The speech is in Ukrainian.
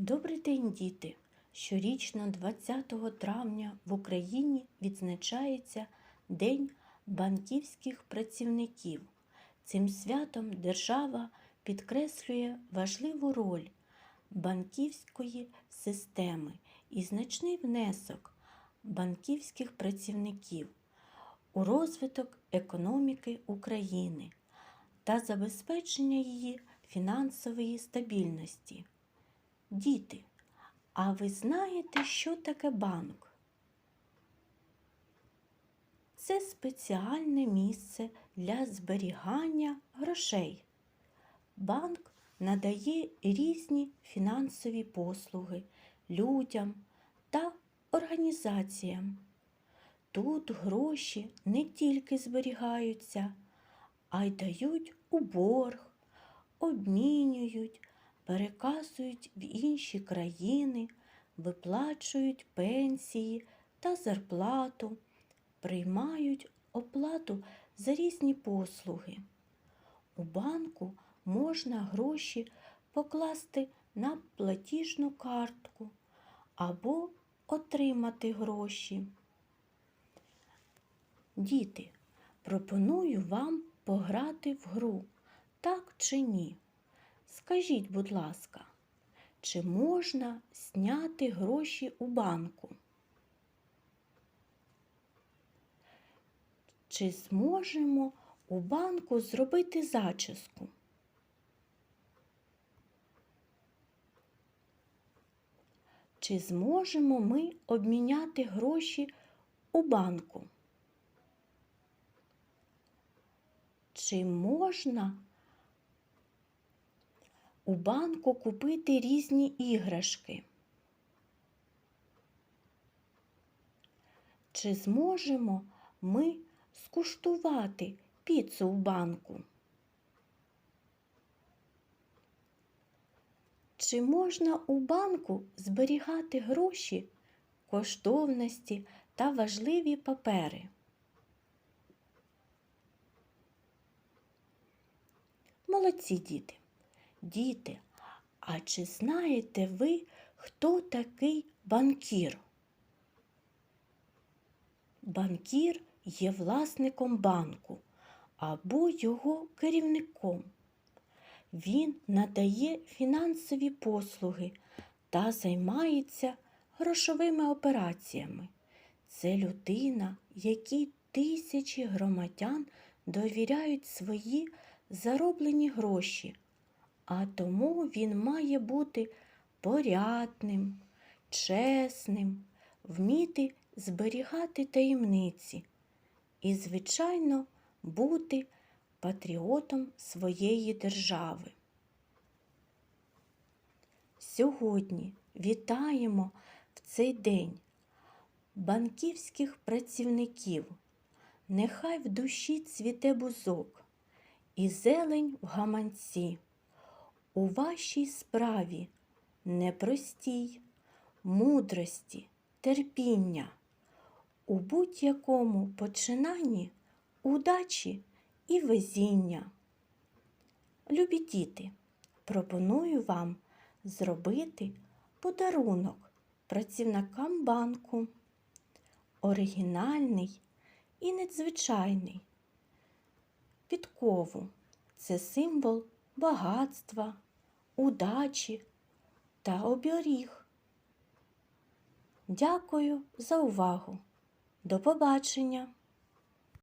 Добрий день, діти! Щорічно 20 травня в Україні відзначається День банківських працівників. Цим святом держава підкреслює важливу роль банківської системи і значний внесок банківських працівників у розвиток економіки України та забезпечення її фінансової стабільності. Діти, а ви знаєте, що таке банк? Це спеціальне місце для зберігання грошей. Банк надає різні фінансові послуги людям та організаціям. Тут гроші не тільки зберігаються, а й дають у борг, обмінюють, переказують в інші країни, виплачують пенсії та зарплату, приймають оплату за різні послуги. У банку можна гроші покласти на платіжну картку або отримати гроші. Діти, пропоную вам пограти в гру, так чи ні? Скажіть, будь ласка, чи можна зняти гроші у банку? Чи зможемо у банку зробити зачіску? Чи зможемо ми обміняти гроші у банку? Чи можна у банку купити різні іграшки? Чи зможемо ми скуштувати піцу в банку? Чи можна у банку зберігати гроші, коштовності та важливі папери? Молодці діти. Діти, а чи знаєте ви, хто такий банкір? Банкір є власником банку або його керівником. Він надає фінансові послуги та займається грошовими операціями. Це людина, якій тисячі громадян довіряють свої зароблені гроші, а тому він має бути порядним, чесним, вміти зберігати таємниці і, звичайно, бути патріотом своєї держави. Сьогодні вітаємо в цей день банківських працівників. Нехай в душі цвіте бузок і зелень в гаманці. У вашій справі непростій, мудрості, терпіння, у будь-якому починанні удачі і везіння. Любі діти, пропоную вам зробити подарунок працівникам банку. Оригінальний і надзвичайний. Підкову це символ багатства, удачі та оберіг. Дякую за увагу. До побачення!